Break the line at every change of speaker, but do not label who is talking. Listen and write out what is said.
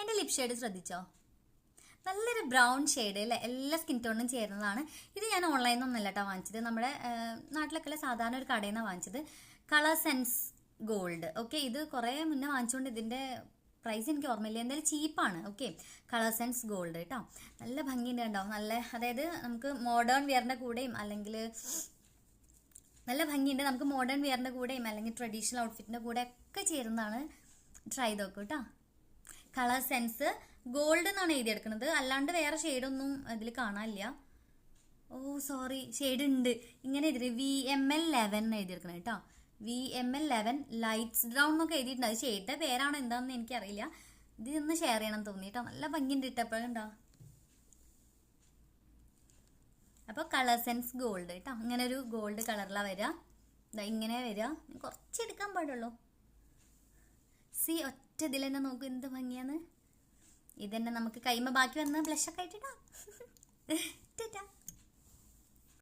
എന്റെ lip shade ശ്രദ്ധിച്ചോ? നല്ലൊരു ബ്രൗൺ ഷെയ്ഡ് അല്ലേ? എല്ലാ സ്കിൻ ടോണിനും ചേരുന്നതാണ്. ഇത് ഞാൻ ഓൺലൈനിൽ നിന്നല്ല കേട്ടോ വാങ്ങിച്ചത്. നമ്മുടെ നാട്ടിലൊക്കെ സാധാരണ ഒരു കടയിൽ നിന്നാണ് വാങ്ങിച്ചത്. കളർ സെൻസ് ഗോൾഡ് ഓക്കെ ഇത് കുറേ മുന്നേ വാങ്ങിച്ചുകൊണ്ട് ഇതിന്റെ പ്രൈസ് എനിക്ക് ഓർമ്മയില്ല. എന്തായാലും ചീപ്പാണ് ഓക്കെ കളർ സെൻസ് ഗോൾഡ് കേട്ടോ നല്ല ഭംഗിയുണ്ട് കേട്ടോ നല്ല അതായത് നമുക്ക് മോഡേൺ വെയറിന്റെ കൂടെയും അല്ലെങ്കിൽ നല്ല ഭംഗിയുണ്ട്. നമുക്ക് മോഡേൺ വെയറിന്റെ കൂടെയും അല്ലെങ്കിൽ ട്രഡീഷണൽ ഔട്ട്ഫിറ്റിന്റെ കൂടെ ഒക്കെ ചേരുന്നതാണ്. ട്രൈ ചെയ്ത് നോക്കൂ കേട്ടോ കളർ സെൻസ് ഗോൾഡ് എന്നാണ് എഴുതിയെടുക്കുന്നത്. അല്ലാണ്ട് വേറെ ഷെയ്ഡൊന്നും അതിൽ കാണാനില്ല. ഓ സോറി. ഷെയ്ഡ് ഉണ്ട് ഇങ്ങനെ എഴുതി. വി എം എൽ ലെവൻ എന്ന് എഴുതിയെടുക്കണം കേട്ടോ. V M L eleven lights brown എന്നൊക്കെ എഴുതിയിട്ടുണ്ട്. അത് ഷെയ്ഡിന്റെ പേരാണോ എന്താണെന്ന് എനിക്കറിയില്ല. ഇത് ഒന്ന് ഷെയർ ചെയ്യണം തോന്നി കേട്ടോ. നല്ല ഭംഗിയുണ്ട് ഇട്ടപ്പോഴുണ്ടോ അപ്പോൾ കളർ സെൻസ് ഗോൾഡ് കേട്ടോ. ഇങ്ങനെ ഒരു ഗോൾഡ് കളറിലാണ് വരിക. ഇങ്ങനെ വരിക. കുറച്ച് എടുക്കാൻ പാടുള്ളൂ സി ഒറ്റ ഇതിൽ തന്നെ നോക്കും എന്ത് ഭംഗിയാന്ന്. ഇതന്നെ നമുക്ക് കൈമ ബാക്കി വന്ന ബ്ലഷൊക്കെ ആയിട്ടിടാം